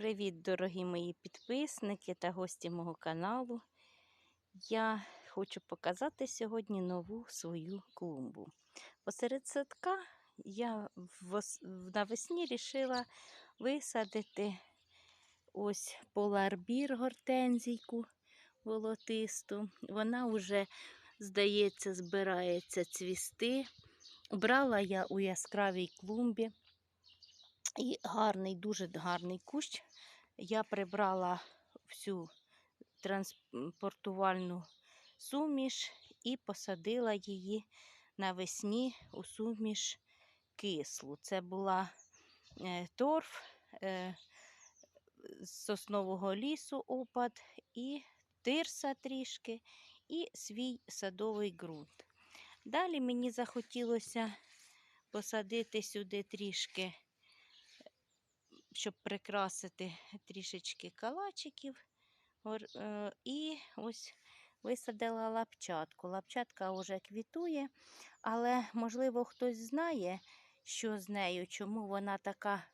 Привіт, дорогі мої підписники та гості мого каналу. Я хочу показати сьогодні нову свою клумбу. Посеред садка я навесні вирішила висадити ось поларбір гортензійку волотисту. Вона вже, здається, збирається цвісти. Брала я у яскравій клумбі. І гарний, дуже гарний кущ. Я прибрала всю транспортувальну суміш і посадила її навесні у суміш кислу. Це була е, торф е, з соснового лісу опад, і тирса трішки, і свій садовий ґрунт. Далі мені захотілося посадити сюди трішки щоб прикрасити трішечки калачиків. Е, І ось висадила лапчатку. Лапчатка вже квітує, але, можливо, хтось знає, що з нею, чому вона така,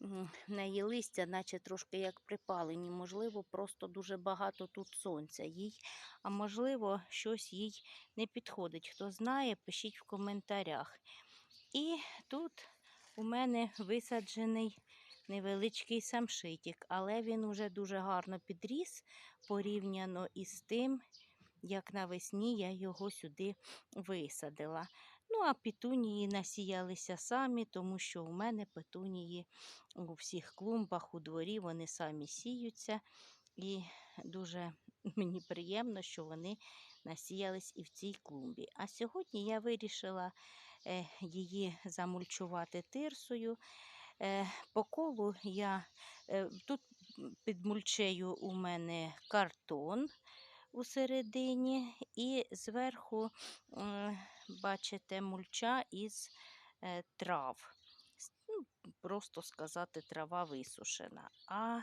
в неї листя, наче трошки як припалені. Можливо, просто дуже багато тут сонця їй, а можливо, щось їй не підходить. Хто знає, пишіть в коментарях. І тут у мене висаджений невеличкий самшитик, але він уже дуже гарно підріс порівняно із тим, як навесні я його сюди висадила. Ну, а петунії насіялися самі, тому що у мене петунії у всіх клумбах у дворі вони самі сіються. І дуже мені приємно, що вони насіялись і в цій клумбі. А сьогодні я вирішила е, її замульчувати тирсою. Е, По колу я е, тут під мульчею у мене картон у середині, і зверху, е, бачите, мульча із трав. Ну, просто сказати, трава висушена. А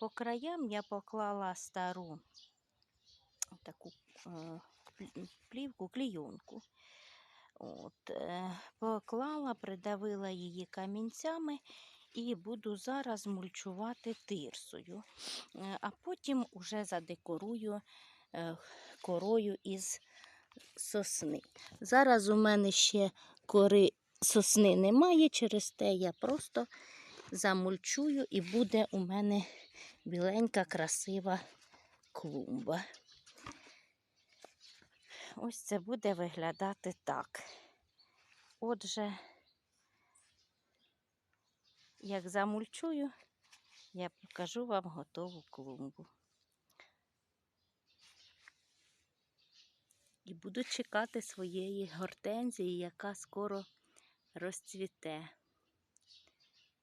по краям я поклала стару таку плівку, клійонку. От, е, поклала, придавила її камінцями і буду зараз мульчувати тирсою. Е, А потім уже задекорую е, корою із сосни. Зараз у мене ще кори сосни немає, через те я просто замульчую і буде у мене біленька, красива клумба. Ось це буде виглядати так. Отже, як замульчую, я покажу вам готову клумбу. І буду чекати своєї гортензії, яка скоро розцвіте.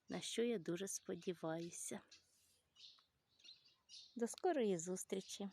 На що я дуже сподіваюся. До скорої зустрічі!